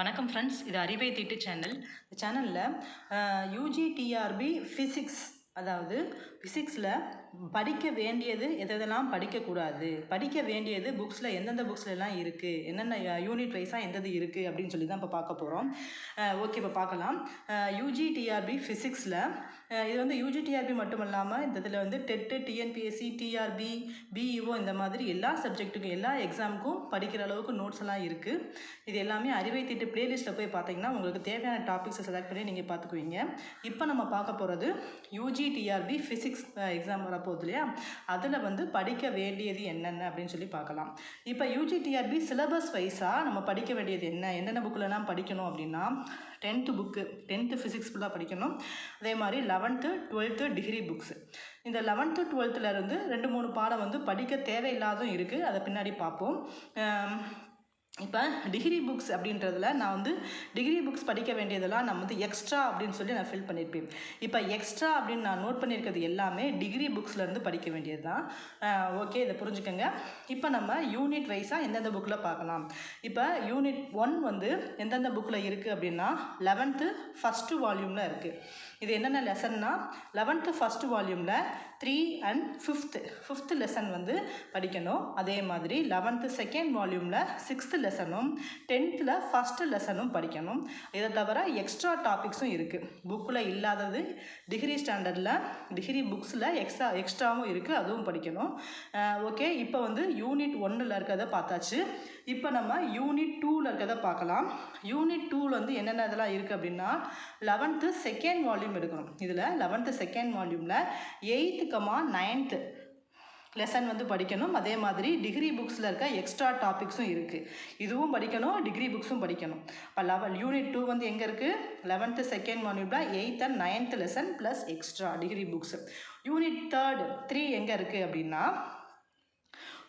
வணக்கம் ஃப்ரெண்ட்ஸ் இது அறிவை தீட்டு சேனல் இந்த சேனலில் யூஜி டிஆர்பி ஃபிசிக்ஸ் அதாவது ஃபிசிக்ஸில் படிக்க வேண்டியது எதெல்லாம் படிக்கக்கூடாது? படிக்க வேண்டியது புக்ஸில் எந்தெந்த புக்ஸ்லலாம் இருக்குது என்னென்ன யூனிட் வைஸாக எந்தது இருக்குது அப்படின்னு சொல்லி தான் இப்போ பார்க்க போகிறோம் ஓகே இப்போ பார்க்கலாம். யூஜி டிஆர்பி ஃபிசிக்ஸில் இது வந்து யூஜி டிஆர்பி மட்டும் இல்லாமல் இந்த இதில் வந்து டெட்டு டிஎன்பிஎஸ்சி டிஆர்பி பிஇஓ இந்த மாதிரி எல்லா சப்ஜெக்ட்டுக்கும் எல்லா எக்ஸாமுக்கும் படிக்கிற அளவுக்கு நோட்ஸ் எல்லாம் இருக்குது இது எல்லாமே அறிவை திட்டு ப்ளேலிஸ்ட்டில் போய் பார்த்தீங்கன்னா உங்களுக்கு தேவையான டாபிக்ஸை செலக்ட் பண்ணி நீங்கள் பார்த்துக்குவீங்க. இப்போ நம்ம பார்க்க போகிறது யூஜி டிஆர்பி ஃபிசிக்ஸ் எக்ஸாம் வரப்போகுது இல்லையா? அதில் வந்து படிக்க வேண்டியது என்னென்ன அப்படின்னு சொல்லி பார்க்கலாம். இப்போ யூஜிடிஆர்பி சிலபஸ் வைஸாக நம்ம படிக்க வேண்டியது என்ன? என்னென்ன புக்கிலலாம் படிக்கணும் அப்படின்னா டென்த்து புக்கு டென்த்து ஃபிசிக்ஸ் ஃபுல்லாக படிக்கணும். அதே மாதிரி லெவன்த்து டுவெல்த்து டிகிரி புக்ஸு இந்த லெவன்த்து டுவெல்த்தில் இருந்து ரெண்டு மூணு பாடம் வந்து படிக்க தேவையில்லாதும் இருக்குது அதை பின்னாடி பார்ப்போம். இப்போ டிகிரி புக்ஸ் அப்படின்றதுல நான் வந்து டிகிரி புக்ஸ் படிக்க வேண்டியதெல்லாம் நான் வந்து எக்ஸ்ட்ரா அப்படின்னு சொல்லி நான் ஃபில் பண்ணியிருப்பேன் இப்போ எக்ஸ்ட்ரா அப்படின்னு நான் நோட் பண்ணியிருக்கிறது எல்லாமே டிகிரி புக்ஸ்லேருந்து படிக்க வேண்டியது தான் ஓகே இதை புரிஞ்சுக்கோங்க. இப்போ நம்ம யூனிட் வைஸாக எந்தெந்த புக்கில் பார்க்கலாம். இப்போ யூனிட் ஒன் வந்து எந்தெந்த புக்கில் இருக்குது அப்படின்னா லெவன்த்து ஃபஸ்ட்டு வால்யூமில் இருக்குது இது என்னென்ன லெசன்னா eleventh first வால்யூமில் three and fifth fifth lesson வந்து படிக்கணும். அதே மாதிரி லெவன்த்து செகண்ட் வால்யூமில் சிக்ஸ்த்து லெசனும் டென்த்தில் ஃபஸ்ட்டு லெசனும் படிக்கணும். இதை தவிர எக்ஸ்ட்ரா டாபிக்ஸும் இருக்குது புக்கில் இல்லாதது டிகிரி ஸ்டாண்டர்டில் டிகிரி புக்ஸில் எக்ஸ்ட்ரா எக்ஸ்ட்ராவும் இருக்குது அதுவும் படிக்கணும். ஓகே இப்போ வந்து யூனிட் ஒன்றில் இருக்கிறத பார்த்தாச்சு. இப்போ நம்ம யூனிட் டூவில் இருக்கிறத பார்க்கலாம். யூனிட் டூவில் வந்து என்னென்ன இதெல்லாம் இருக்குது அப்படின்னா லெவன்த்து செகண்ட் வால்யூம் எடுக்கணும். இதில் லெவன்த்து செகண்ட் வால்யூமில் எயித்து கமா நைன்த்து லெசன் வந்து படிக்கணும். அதே மாதிரி டிகிரி புக்ஸில் இருக்க எக்ஸ்ட்ரா டாபிக்ஸும் இருக்குது இதுவும் படிக்கணும் டிகிரி புக்ஸும் படிக்கணும். இப்போ லெவல் யூனிட் டூ வந்து எங்கே இருக்குது eleventh second மானியூமில் eighth and ninth lesson plus extra degree books unit third three எங்கே இருக்குது அப்படின்னா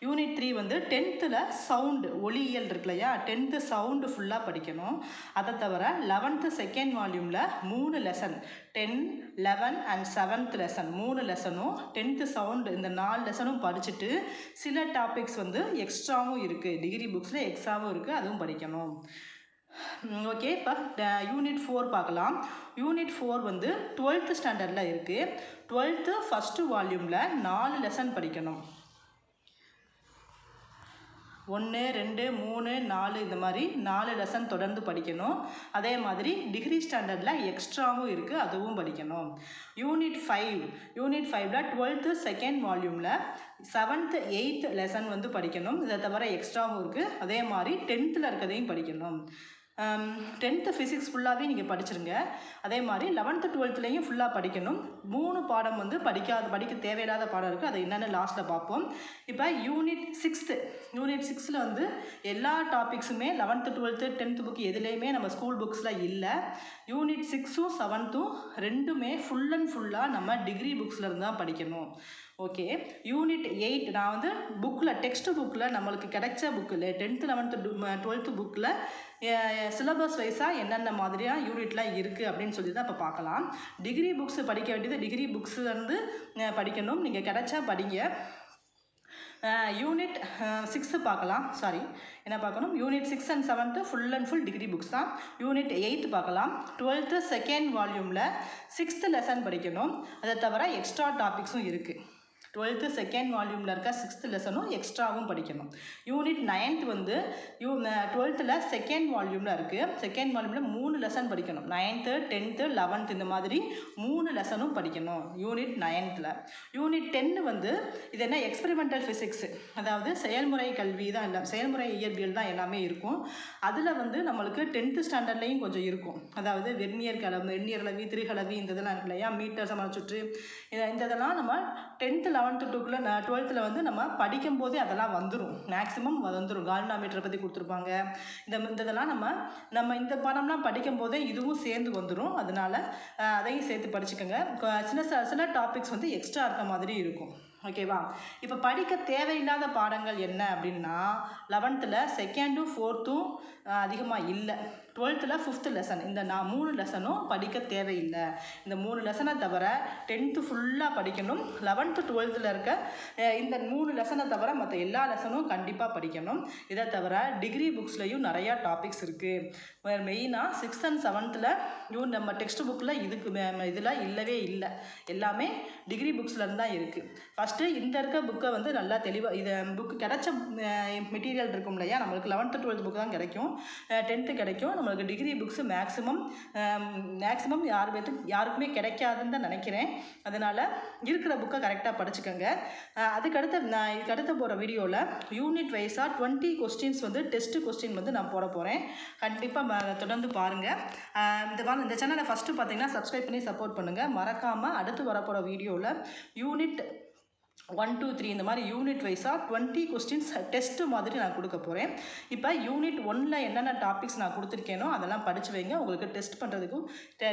யூனிட் த்ரீ வந்து டென்த்தில் சவுண்டு ஒளியியல் இருக்கு இல்லையா டென்த்து சவுண்டு ஃபுல்லாக படிக்கணும். அதை தவிர லெவன்த்து செகண்ட் வால்யூமில் மூணு lesson ten eleven and seventh lesson மூணு லெசனும் டென்த்து சவுண்டு இந்த நாலு லெசனும் படிச்சுட்டு சில டாபிக்ஸ் வந்து எக்ஸ்ட்ராவும் இருக்குது டிகிரி புக்ஸில் எக்ஸ்ட்ராவும் இருக்குது அதுவும் படிக்கணும். ஓகே இப்போ யூனிட் ஃபோர் பார்க்கலாம். யூனிட் ஃபோர் வந்து டுவெல்த்து ஸ்டாண்டர்டில் இருக்குது டுவெல்த்து ஃபஸ்ட்டு வால்யூமில் நாலு லெசன் படிக்கணும். ஒன்று ரெண்டு மூணு நாலு இந்த மாதிரி நாலு லெசன் தொடர்ந்து படிக்கணும். அதே மாதிரி டிகிரி ஸ்டாண்டர்டில் எக்ஸ்ட்ராவும் இருக்குது அதுவும் படிக்கணும். யூனிட் ஃபைவ் யூனிட் ஃபைவ்ல டுவெல்த்து செகண்ட் வால்யூமில் செவன்த்து எயித்து லெசன் வந்து படிக்கணும். இதை தவிர எக்ஸ்ட்ராவும் இருக்குது அதே மாதிரி டென்த்தில் இருக்கிறதையும் படிக்கணும். டென்த்து ஃபிசிக்ஸ் ஃபுல்லாகவே நீங்கள் படிச்சிருங்க. அதே மாதிரி லெவன்த்து டுவெல்த்துலேயும் ஃபுல்லாக படிக்கணும். மூணு பாடம் வந்து படிக்காத படிக்க தேவையில்லாத பாடம் இருக்குது அதை என்னென்னு லாஸ்ட்டில் பார்ப்போம். இப்போ யூனிட் சிக்ஸ்த்து யூனிட் சிக்ஸில் வந்து எல்லா டாபிக்ஸுமே லெவன்த்து டுவெல்த்து டென்த்து புக் எதுலேயுமே நம்ம ஸ்கூல் புக்ஸில் இல்லை. யூனிட் சிக்ஸும் செவன்த்தும் ரெண்டுமே ஃபுல் அண்ட் ஃபுல்லாக நம்ம டிகிரி புக்ஸில் இருந்து தான் படிக்கணும். ஓகே யூனிட் எயிட் நான் வந்து புக்கில் டெக்ஸ்ட் புக்கில் நம்மளுக்கு கிடைச்ச புக்கில் டென்த்து லெவன்த்து டுவெல்த்து புக்கில் சிலபஸ் வைஸாக என்னென்ன மாதிரியாக யூனிட்லாம் இருக்குது அப்படின்னு சொல்லி தான் இப்போ பார்க்கலாம். டிகிரி புக்ஸ் படிக்க வேண்டியது டிகிரி புக்ஸ்லேருந்து படிக்கணும். நீங்கள் கிடைச்சா படிங்க. யூனிட் சிக்ஸு பார்க்கலாம். சாரி என்ன பார்க்கணும்? Unit six and seventh full and full degree books தான். யூனிட் எயித்து பார்க்கலாம். டுவெல்த்து செகண்ட் வால்யூமில் சிக்ஸ்த்து லெசன் படிக்கணும். அதை தவிர எக்ஸ்ட்ரா டாபிக்ஸும் இருக்குது டுவெல்த்து செகண்ட் வால்யூமில் இருக்க சிக்ஸ்த் லெசனும் எக்ஸ்ட்ராவும் படிக்கணும். யூனிட் நைன்த் வந்து யூ டுவெல்த்தில் செகண்ட் வால்யூமில் இருக்குது செகண்ட் வால்யூமில் மூணு லெசன் படிக்கணும். நைன்த்து டென்த்து லெவன்த் இந்த மாதிரி மூணு லெசனும் படிக்கணும். யூனிட் நைன்த்தில் யூனிட் டென்னு வந்து இது என்ன? எக்ஸ்பெரிமெண்டல் ஃபிசிக்ஸு அதாவது செயல்முறை கல்வி தான் இல்லை செயல்முறை இயற்பியல் தான் எல்லாமே இருக்கும். அதில் வந்து நம்மளுக்கு டென்த்து ஸ்டாண்டர்ட்லேயும் கொஞ்சம் இருக்கும். அதாவது வெர்னியர் கலவு வெர்னியர் அளவி திருகலவி இந்த இதெல்லாம் இருக்கு இல்லையா? மீட்டர் சமண சுற்று இந்த இதெல்லாம் நம்ம டென்த்து லெவன்த்து டூக்குள்ள நான் டுவெல்த்தில் வந்து நம்ம படிக்கும் போதே அதெல்லாம் வந்துடும் மேக்ஸிமம் வந்துடும் கால்னாமீட்டரை பற்றி கொடுத்துருப்பாங்க. இந்த இந்த இதெல்லாம் நம்ம நம்ம இந்த பாடம்லாம் படிக்கும் போதே இதுவும் சேர்ந்து வந்துடும் அதனால அதையும் சேர்த்து படிச்சுக்கோங்க. சின்ன சில டாபிக்ஸ் வந்து எக்ஸ்ட்ரா இருக்க மாதிரி இருக்கும். ஓகேவா இப்போ படிக்க தேவையில்லாத பாடங்கள் என்ன அப்படின்னா லெவன்த்தில் செகண்டும் ஃபோர்த்தும் அதிகமாக இல்லை. டுவெல்த்தில் ஃபிஃப்த்து லெசன் இந்த நான் மூணு லெசனும் படிக்க தேவையில்லை. இந்த மூணு லெசனை தவிர டென்த்து ஃபுல்லாக படிக்கணும். லெவன்த்து டுவெல்த்தில் இருக்க இந்த மூணு லெசனை தவிர மற்ற எல்லா லெசனும் கண்டிப்பாக படிக்கணும். இதை தவிர டிகிரி புக்ஸ்லையும் நிறையா டாபிக்ஸ் இருக்குது மெயினாக சிக்ஸ்த் அண்ட் செவன்த்தில் யூ நம்ம டெக்ஸ்ட் புக்கில் இதுக்கு இதில் இல்லவே இல்லை. எல்லாமே டிகிரி புக்ஸ்லேருந்து தான் இருக்குது ஃபஸ்ட்டு இந்த இருக்க புக்கை வந்து நல்லா தெளிவாக இது புக்கு கிடைச்ச மெட்டீரியல் இருக்கும் இல்லையா? நம்மளுக்கு லெவன்த்து டுவெல்த் புக் தான் கிடைக்கும். டென்த்து கிடைக்கும். நம்மளுக்கு டிகிரி புக்ஸு மேக்ஸிமம் மேக்ஸிமம் யார் பேத்துக்கு யாருக்குமே கிடைக்காதுன்னு தான் நினைக்கிறேன். அதனால் இருக்கிற புக்கை கரெக்டாக படிச்சுக்கோங்க. அதுக்கடுத்து நான் இதுக்கு போகிற வீடியோவில் யூனிட் வைஸாக டுவெண்ட்டி கொஸ்டின்ஸ் வந்து டெஸ்ட் கொஸ்டின் வந்து நான் போட போகிறேன் கண்டிப்பாக தொடர்ந்து பாருங்கள் இந்த வாரம் இந்த சேனலை ஃபஸ்ட்டு பார்த்தீங்கன்னா சப்ஸ்கிரைப் பண்ணி சப்போர்ட் பண்ணுங்கள் மறக்காமல் அடுத்து வரப்போகிற வீடியோவில் யூனிட் ஒன் டூ த்ரீ இந்த மாதிரி யூனிட் வைஸாக டுவெண்ட்டி கொஸ்டின்ஸ் டெஸ்ட்டு மாதிரி நான் கொடுக்க போகிறேன் இப்போ யூனிட் ஒன்னில் என்னென்ன டாபிக்ஸ் நான் கொடுத்துருக்கேனோ அதெல்லாம் படித்து வைங்க. உங்களுக்கு டெஸ்ட் பண்ணுறதுக்கும்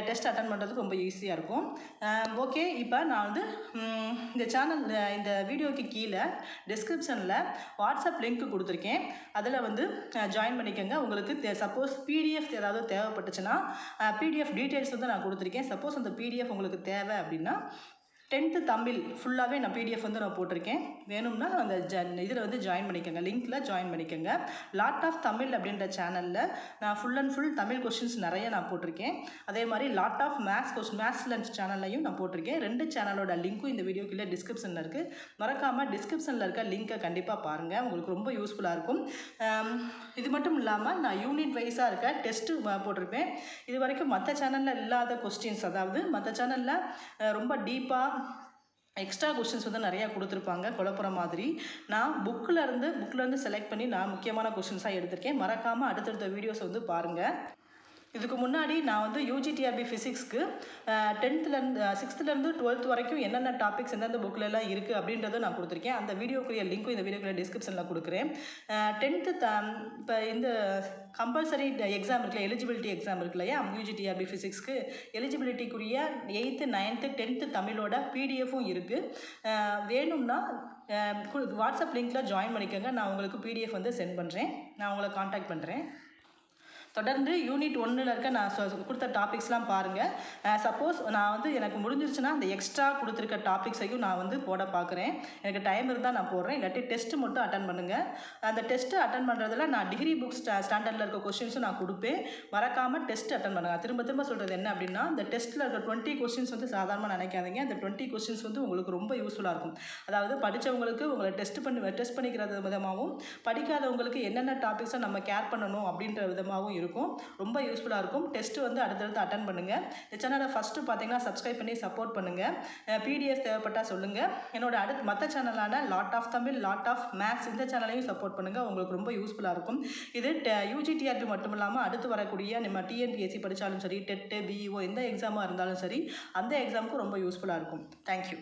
டெஸ்ட் அட்டன் பண்ணுறதுக்கு ரொம்ப ஈஸியாக இருக்கும். ஓகே இப்போ நான் வந்து இந்த சேனல் இந்த வீடியோக்கு கீழே டிஸ்கிரிப்ஷனில் வாட்ஸ்அப் லிங்க் கொடுத்துருக்கேன். அதில் வந்து ஜாயின் பண்ணிக்கோங்க. உங்களுக்கு சப்போஸ் பிடிஎஃப் ஏதாவது தேவைப்பட்டுச்சுன்னா பிடிஎஃப் டீட்டெயில்ஸ் வந்து நான் கொடுத்துருக்கேன். சப்போஸ் அந்த பிடிஎஃப் உங்களுக்கு தேவை அப்படின்னா டென்த்து தமிழ் ஃபுல்லாகவே நான் பிடிஎஃப் வந்து நான் போட்டிருக்கேன். வேணும்னா அந்த ஜ இதில் வந்து ஜாயின் பண்ணிக்கோங்க. லிங்க்கில் ஜாயின் பண்ணிக்கோங்க. லாட் ஆஃப் தமிழ் அப்படின்ற சேனலில் நான் full and full Tamil questions நிறைய நான் போட்டிருக்கேன். அதே மாதிரி lot of maths question maths lunch சேனல்லையும் நான் போட்டிருக்கேன். ரெண்டு சேனலோட லிங்க்கும் இந்த வீடியோக்குள்ளே டிஸ்கிரிப்ஷனில் இருக்குது மறக்காமல் டிஸ்கிரிப்ஷனில் இருக்க லிங்க்கை கண்டிப்பாக பாருங்கள் உங்களுக்கு ரொம்ப யூஸ்ஃபுல்லாக இருக்கும். இது மட்டும் இல்லாமல் நான் யூனிட் வைஸாக இருக்க டெஸ்ட்டு போட்டிருப்பேன். இது வரைக்கும் மற்ற சேனலில் இல்லாத கொஸ்டின்ஸ் அதாவது மற்ற சேனலில் ரொம்ப டீப்பாக எக்ஸ்ட்ரா கொஷின்ஸ் வந்து நிறையா கொடுத்துருப்பாங்க குழப்புற மாதிரி. நான் புக்கில் இருந்து புக்கில் இருந்து செலக்ட் பண்ணி நான் முக்கியமான கொஷின்ஸாக எடுத்திருக்கேன். மறக்காமல் அடுத்தடுத்த வீடியோஸ் வந்து பாருங்கள் இதுக்கு முன்னாடி நான் வந்து யூஜிடிஆர்பி ஃபிசிக்ஸ்க்கு டென்த்துலேருந்து சிக்ஸ்த்துலேருந்து டுவெல்த் வரைக்கும் என்னென்ன டாபிக்ஸ் எந்தெந்த புக்கில் எல்லாம் இருக்குது அப்படின்றத நான் கொடுத்துருக்கேன். அந்த வீடியோக்குரிய லிங்க்கும் இந்த வீடியோக்குரிய டிஸ்கிரிப்ஷனில் கொடுக்குறேன். டென்த்து த இப்போ இந்த கம்பல்சரி எக்ஸாம் இருக்குல்ல எலிஜிபிலிட்டி எக்ஸாம் இருக்கு இல்லையா யூஜிடிஆர்பி ஃபிசிக்ஸ்க்கு எலிஜிபிலிட்டிக்குரிய எயித்து நைன்த்து டென்த்து தமிழோட பிடிஎஃப்பும் இருக்குது வேணும்னா வாட்ஸ்அப் லிங்க்கில் ஜாயின் பண்ணிக்கோங்க. நான் உங்களுக்கு பிடிஎஃப் வந்து சென்ட் பண்ணுறேன் நான் உங்களை காண்டாக்ட் பண்ணுறேன் தொடர்ந்து யூனிட் ஒன்றில் இருக்க நான் சொ- கொடுத்த டாபிக்ஸ்லாம் பாருங்கள் சப்போஸ் நான் வந்து எனக்கு முடிஞ்சிருச்சுன்னா அந்த எக்ஸ்ட்ரா கொடுத்துருக்க டாபிக்ஸையும் நான் வந்து போட பார்க்குறேன் எனக்கு டைம் இருந்தால் நான் போடுறேன். இல்லாட்டி டெஸ்ட் மட்டும் அட்டன் பண்ணுங்கள் அந்த டெஸ்ட்டு அட்டன் பண்ணுறதுல நான் டிகிரி புக்ஸ் ஸ்டா ஸ்டாண்டர்டில் இருக்க கொஸ்டின்ஸும் நான் கொடுப்பேன். மறக்காமல் டெஸ்ட் அட்டன் பண்ணுங்கள் திரும்ப திரும்ப சொல்கிறது என்ன அப்படின்னா இந்த டெஸ்ட்டில் இருக்க டுவெண்ட்டி கொஸ்டின்ஸ் வந்து சாதாரணமாக நினைக்காதீங்க. அந்த டுவெண்ட்டி கொஸ்டின்ஸ் வந்து உங்களுக்கு ரொம்ப யூஸ்ஃபுல்லாக இருக்கும். அதாவது படித்தவங்களுக்கு உங்களை டெஸ்ட் பண்ணி டெஸ்ட் பண்ணிக்கிறது விதமாகவும் படிக்காதவங்களுக்கு என்னென்ன டாபிக்ஸை நம்ம கேர் பண்ணணும் அப்படின்ற விதமாகவும் இருக்கும். ரொம்ப யூஸ்ஃபுல்லாக இருக்கும். டெஸ்ட்டு வந்து அடுத்தடுத்து அட்டன் பண்ணுங்கள் இந்த சேனலை ஃபஸ்ட்டு பார்த்தீங்கன்னா சப்ஸ்கிரைப் பண்ணி சப்போர்ட் பண்ணுங்கள் பிடிஎஃப் தேவைப்பட்டால் சொல்லுங்கள் என்னோட அடுத்த மற்ற சேனலான lot of Tamil lot of maths இந்த சேனலையும் சப்போர்ட் பண்ணுங்கள் உங்களுக்கு ரொம்ப யூஸ்ஃபுல்லாக இருக்கும். இது யூஜிடிஆர்பி மட்டும் இல்லாமல் அடுத்து வரக்கூடிய நம்ம டிஎன்பிஎஸ்சி படித்தாலும் சரி டெட்டு பிஇஓ எந்த எக்ஸாமாக இருந்தாலும் சரி அந்த எக்ஸாமுக்கு ரொம்ப யூஸ்ஃபுல்லாக இருக்கும். தேங்க்யூ